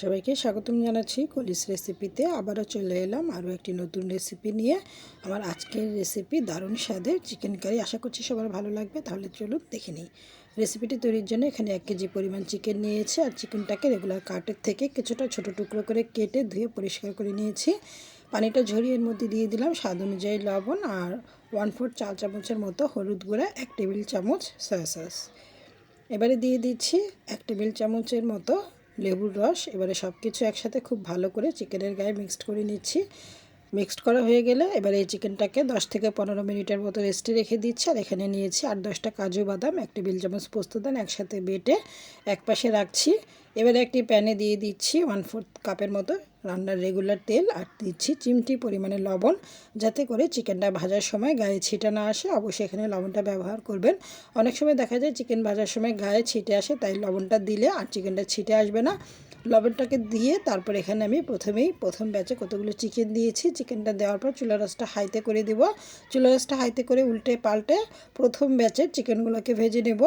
সবাইকে স্বাগতম জানাচ্ছি কলিস রেসিপিতে। আবারও চলে এলাম আরও একটি নতুন রেসিপি নিয়ে। আমার আজকের রেসিপি দারুণ স্বাদের চিকেন কারি। আশা করছি সবার ভালো লাগবে, তাহলে চলুন দেখে নিই। রেসিপিটি তৈরির জন্য এখানে এক কেজি পরিমাণ চিকেন নিয়েছি আর চিকেনটাকে রেগুলার কাটের থেকে কিছুটা ছোট টুকরো করে কেটে ধুয়ে পরিষ্কার করে নিয়েছি। পানিটা ঝরিয়ে এর মধ্যে দিয়ে দিলাম স্বাদ অনুযায়ী লবণ আর ওয়ান ফোর চা চামচের মতো হলুদ গুঁড়া, এক টেবিল চামচ সয়া সস এবারে দিয়ে দিচ্ছি এক টেবিল চামচের মতো লেবুর রস। এবারে সব কিছু একসাথে খুব ভালো করে চিকেনের গায়ে মিক্সড করে নিচ্ছি। মিক্সড করা হয়ে গেলে এবারে এই চিকেনটাকে দশ থেকে পনেরো মিনিটের মতো রেস্টে রেখে দিচ্ছি। আর এখানে নিয়েছি আট দশটা কাজু বাদাম, এক টেবিল চামচ পোস্তদান একসাথে বেটে এক পাশে রাখছি। এবারে একটি প্যানে দিয়ে দিচ্ছি ওয়ান ফোর্থ কাপের মতো রান্নার রেগুলার তেল আর দিচ্ছি চিমটি পরিমাণে লবণ যাতে করে চিকেনটা ভাজার সময় গায়ে ছিটা না আসে। অবশ্যই এখানে লবণটা ব্যবহার করবেন। অনেক সময় দেখা যায় চিকেন ভাজার সময় গায়ে ছিটে আসে, তাই লবণটা দিলে আর চিকেনটা ছিটে আসবে না। লবণটাকে দিয়ে তারপর এখানে আমি প্রথমেই প্রথম ব্যাচে কতগুলো চিকেন দিয়েছি। চিকেনটা দেওয়ার পর চুলা রসটা হাইতে করে দিব। চুলা রসটা হাইতে করে উল্টে পাল্টে প্রথম ব্যাচের চিকেনগুলোকে ভেজে নেব।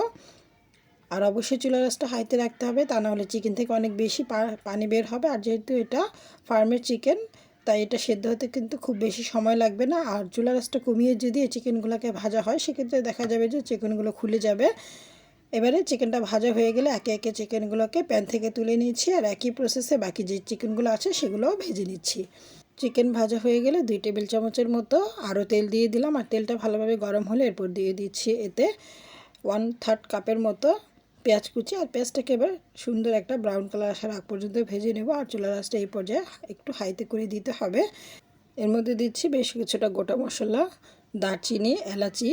আর অবশ্যই চুলা রসটা হাইতে রাখতে হবে, তা নাহলে চিকেন থেকে অনেক বেশি পানি বের হবে। আর যেহেতু এটা ফার্মের চিকেন, তাই এটা সেদ্ধ হতে কিন্তু খুব বেশি সময় লাগবে না। আর চুলা রসটা কমিয়ে যদি এই চিকেনগুলোকে ভাজা হয়, সেক্ষেত্রে দেখা যাবে যে চিকেনগুলো খুলে যাবে। এবারে চিকেনটা ভাজা হয়ে গেলে একে একে চিকেনগুলোকে প্যান থেকে তুলে নিচ্ছি আর একই প্রসেসে বাকি যে চিকেনগুলো আছে সেগুলোও ভেজে নিচ্ছি। চিকেন ভাজা হয়ে গেলে দুই টেবিল চামচের মতো আরও তেল দিয়ে দিলাম আর তেলটা ভালোভাবে গরম হলে এরপর দিয়ে দিচ্ছি এতে ওয়ান থার্ড কাপের মতো পেঁয়াজ কুচি আর পেঁয়াজটাকে এবার সুন্দর একটা ব্রাউন কালার আসার আগ পর্যন্ত ভেজে নেব আর চুলা রাসটা এই পর্যায়ে একটু হাইতে করে দিতে হবে। এর মধ্যে দিচ্ছি বেশ কিছুটা গোটা মশলা, দারচিনি, এলাচি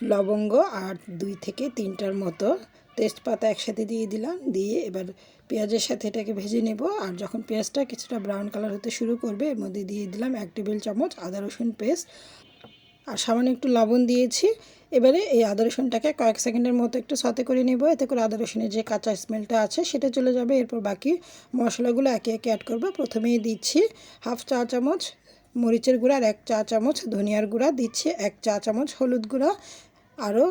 লবঙ্গ আর দুই থেকে তিনটার মতো তেজপাতা একসাথে দিয়ে দিলাম। দিয়ে এবার পেঁয়াজের সাথে এটাকে ভেজে নেব। আর যখন পেঁয়াজটা কিছুটা ব্রাউন কালার হতে শুরু করবে, এর মধ্যে দিয়ে দিলাম এক টেবিল চামচ আদা রসুন পেস্ট আর সামান্য একটু লবণ দিয়েছি। এবারে এই আদা রসুনটাকে কয়েক সেকেন্ডের মতো একটু সাথে করে নেব। এতে করে আদা রসুনের যে কাঁচা স্মেলটা আছে, সেটা চলে যাবে। এরপর বাকি মশলাগুলো একে একে অ্যাড করব। প্রথমেই দিচ্ছি হাফ চা চামচ মরিচের গুঁড়া আর এক চা চামচ ধনিয়ার গুঁড়া। দিচ্ছি এক চা চামচ হলুদ গুঁড়া। আরও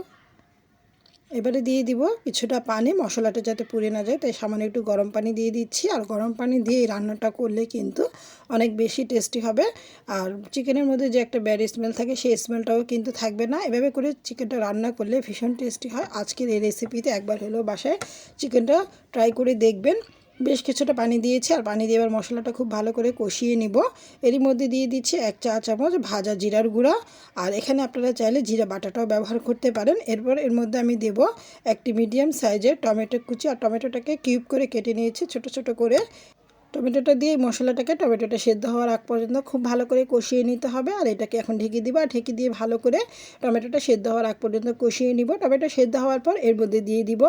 এবারে দিয়ে দিব কিছুটা পানি, মশলাটা যাতে পুড়ে না যায়, তাই সামান্য একটু গরম পানি দিয়ে দিচ্ছি। আর গরম পানি দিয়ে রান্নাটা করলে কিন্তু অনেক বেশি টেস্টি হবে। আর চিকেনের মধ্যে যে একটা ব্যাড স্মেল থাকে, সেই স্মেলটাও কিন্তু থাকবে না। এভাবে করে চিকেনটা রান্না করলে ভীষণ টেস্টি হয়। আজকের এই রেসিপিতে একবার হলেও বাসায় চিকেনটা ট্রাই করে দেখবেন। বেশ কিছুটা পানি দিয়েছি, আর পানি দিয়ে এবার মশলাটা খুব ভালো করে কষিয়ে নিব। এরই মধ্যে দিয়ে দিচ্ছি এক চা চামচ ভাজা জিরার গুঁড়া। আর এখানে আপনারা চাইলে জিরা বাটাটাও ব্যবহার করতে পারেন। এরপর এর মধ্যে আমি দেব একটি মিডিয়াম সাইজের টমেটো কুচি। আর টমেটোটাকে কিউব করে কেটে নিয়েছি ছোট ছোট করে। টমেটোটা দিয়ে মশলাটাকে টমেটোটা সেদ্ধ হওয়ার আগ পর্যন্ত খুব ভালো করে কষিয়ে নিতে হবে। আর এটাকে এখন ঢেকে দিব। আর ঢেকে দিয়ে ভালো করে টমেটোটা সেদ্ধ হওয়ার আগ পর্যন্ত কষিয়ে নিব। টমেটো সেদ্ধ হওয়ার পর এর মধ্যে দিয়ে দিব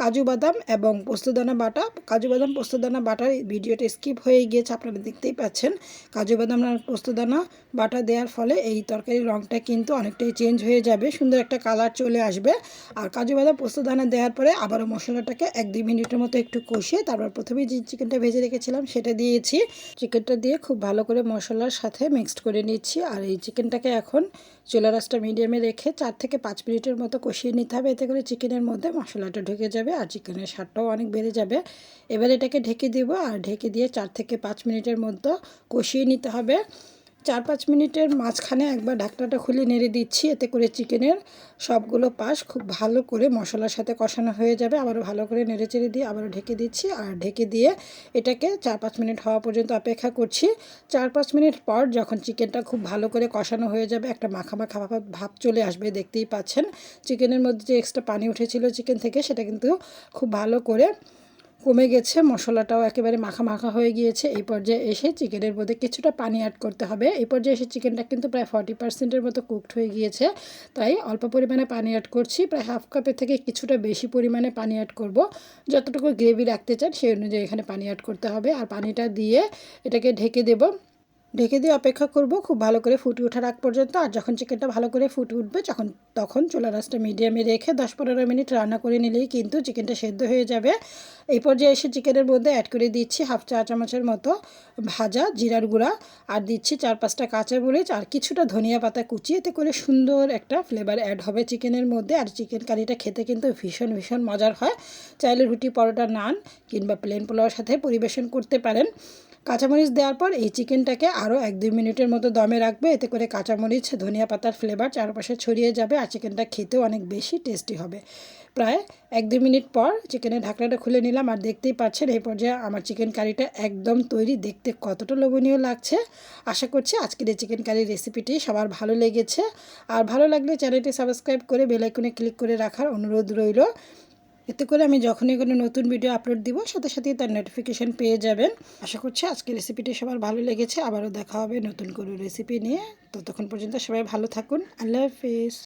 কাজু বাদাম এবং পোস্তদানা বাটা। কাজু বাদাম, পোস্তদানা বাটার ভিডিওটা স্কিপ হয়ে গিয়েছে, আপনারা দেখতেই পাচ্ছেন। কাজু বাদাম আর পোস্তদানা বাটা দেওয়ার ফলে এই তরকারির রঙটা কিন্তু অনেকটাই চেঞ্জ হয়ে যাবে। সুন্দর একটা কালার চলে আসবে। আর কাজু বাদাম, পোস্তদানা দেওয়ার পরে আবারও মশলাটাকে এক দুই মিনিটের মতো একটু কষিয়ে তারপর প্রথমেই যে চিকেনটা ভেজে রেখেছিলাম সেটা দিয়েছি। চিকেনটা দিয়ে খুব ভালো করে মশলার সাথে মিক্সড করে নিচ্ছি। আর এই চিকেনটাকে এখন চুলা রাসটা মিডিয়ামে রেখে চার থেকে পাঁচ মিনিটের মতো কষিয়ে নিতে হবে। এতে করে চিকেনের মধ্যে মশলাটা ঢুকে যাবে আর চিকেনের স্বাদটাও অনেক বেড়ে যাবে। এবার এটাকে ঢেকে দিব। আর ঢেকে দিয়ে চার থেকে পাঁচ মিনিটের মধ্যে কষিয়ে নিতে হবে। চার পাঁচ মিনিটের মাঝখানে একবার ঢাকনাটা খুলে নেড়ে দিচ্ছি। এতে করে চিকেনের সবগুলো পাশ খুব ভালো করে মশলার সাথে কষানো হয়ে যাবে। আবারও ভালো করে নেড়ে চেড়ে দিয়ে আবারও ঢেকে দিচ্ছি। আর ঢেকে দিয়ে এটাকে চার পাঁচ মিনিট হওয়া পর্যন্ত অপেক্ষা করছি। চার পাঁচ মিনিট পর যখন চিকেনটা খুব ভালো করে কষানো হয়ে যাবে, একটা মাখা মাখা ভাব চলে আসবে, দেখতেই পাচ্ছেন। চিকেনের মধ্যে যে এক্সট্রা পানি উঠেছিল চিকেন থেকে, সেটা কিন্তু খুব ভালো করে কমে গেছে, মশলাটাও একেবারে মাখা মাখা হয়ে গিয়েছে। এই পর্যায়ে এসে চিকেনের মধ্যে কিছুটা পানি অ্যাড করতে হবে। এই পর্যায়ে এসে চিকেনটা কিন্তু প্রায় ফর্টি পার্সেন্টের মতো কুকড হয়ে গিয়েছে। তাই অল্প পরিমাণে পানি অ্যাড করছি। প্রায় হাফ কাপের থেকে কিছুটা বেশি পরিমাণে পানি অ্যাড করব। যতটুকু গ্রেভি রাখতে চান সেই অনুযায়ী এখানে পানি অ্যাড করতে হবে। আর পানিটা দিয়ে এটাকে ঢেকে দেব। ঢেকে দিয়ে অপেক্ষা করব, খুব ভালো করে ফুটে ওঠার আগ পর্যন্ত। আর যখন চিকেনটা ভালো করে ফুটে উঠবে, যখন, তখন চুলা রাসটা মিডিয়ামে রেখে দশ পনেরো মিনিট রান্না করে নিলেই কিন্তু চিকেনটা সেদ্ধ হয়ে যাবে। এই পর্যায়ে এসে চিকেনের মধ্যে অ্যাড করে দিচ্ছি হাফ চা চামচের মতো ভাজা জিরার গুঁড়া। আর দিচ্ছি চার পাঁচটা কাঁচা মরিচ আর কিছুটা ধনিয়া পাতা কুচি। এতে করে সুন্দর একটা ফ্লেভার অ্যাড হবে চিকেনের মধ্যে। আর চিকেন কারিটা খেতে কিন্তু ভীষণ ভীষণ মজার হয়। চাইলে রুটি পরোটা নান কিংবা প্লেন পোলাওয়ের সাথে পরিবেশন করতে পারেন। কাঁচামরিচ দেওয়ার পর এই চিকেনটাকে আরও এক দুই মিনিটের মতো দমে রাখবে। এতে করে কাঁচামরিচ, ধনিয়া পাতার ফ্লেভার চারপাশে ছড়িয়ে যাবে আর চিকেনটা খেতেও অনেক বেশি টেস্টি হবে। প্রায় এক দুই মিনিট পর চিকেনের ঢাকনাটা খুলে নিলাম আর দেখতেই পাচ্ছেন এই পর্যায়ে আমার চিকেন কারিটা একদম তৈরি। দেখতে কতটা লোভনীয় লাগছে। আশা করছি আজকের এই চিকেন কারির রেসিপিটি সবার ভালো লেগেছে। আর ভালো লাগলে চ্যানেলটি সাবস্ক্রাইব করে বেলাইকনে ক্লিক করে রাখার অনুরোধ রইল। এতে করে আমি যখনই কোনো নতুন ভিডিও আপলোড দিব, সাথে সাথেই তার নোটিফিকেশান পেয়ে যাবেন। আশা করছি আজকের রেসিপিটি সবার ভালো লেগেছে। আবারও দেখা হবে নতুন কোনো রেসিপি নিয়ে। ততক্ষণ পর্যন্ত সবাই ভালো থাকুন। আল্লাহ হাফিজ।